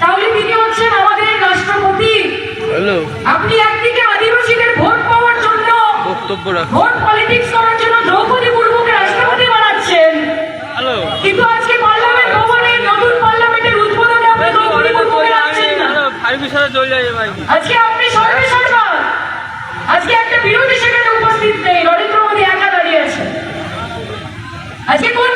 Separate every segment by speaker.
Speaker 1: তাহলে তিনি হচ্ছেন আমাদের আপনি একদিকে আদিবাসীদের ভোট
Speaker 2: বক্তব্য
Speaker 1: ভোট পলিটিক্স করার কিন্তু আজকে পার্লামেন্ট ভবনে নতুন পার্লামেন্টের উদ্বোধনে আপনি দ্রৌপদী মুর্মুকে না। আজকে আজকে একটা বিরোধী সেখানে উপস্থিত নেই। নরেন্দ্র মোদী একা দাঁড়িয়ে আছেন। Así que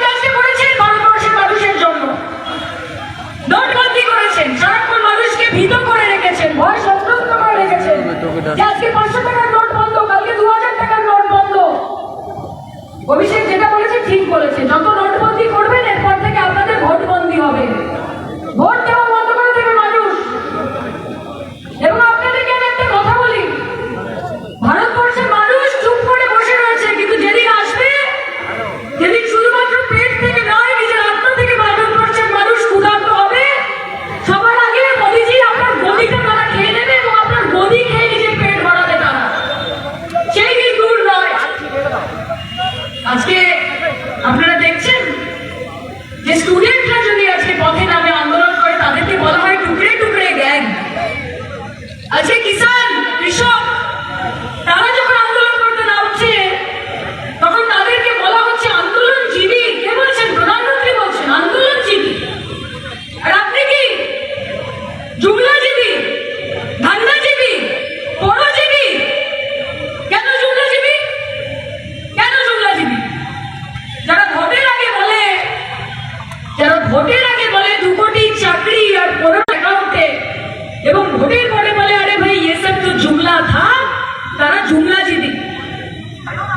Speaker 1: जुमला जी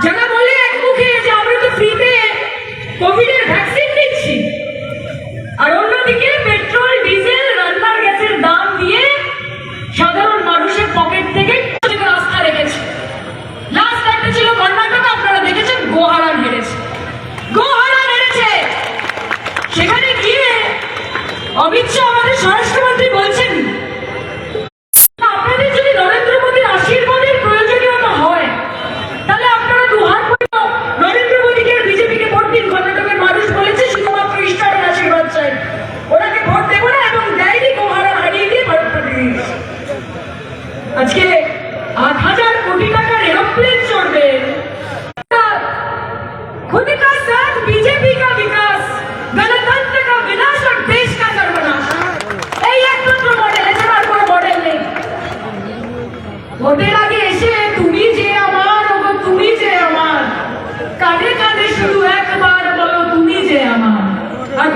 Speaker 1: যারা বলে এক মুখে যে আমরা তো ফ্রিতে কোভিডের ভ্যাকসিন নিচ্ছি। আর অন্যদিকে পেট্রোল, ডিজেল, রান্নার গ্যাসের দাম দিয়ে সাধারণ মানুষের পকেট থেকে রাস্তা রেখেছে। লাস্ট একটা ছিল কর্ণাটক, আপনারা দেখেছেন গোহারান হেরেছে গোহারা হেরেছে সেখানে গিয়ে অমিত শাহ আমাদের স্বরাষ্ট্রমন্ত্রী বলছেন ভোটের আগে এসে তুমি যে আমার, ওগো তুমি যে আমার। কাঁধে কাঁধে শুধু একবার বলো তুমি যে আমার। আর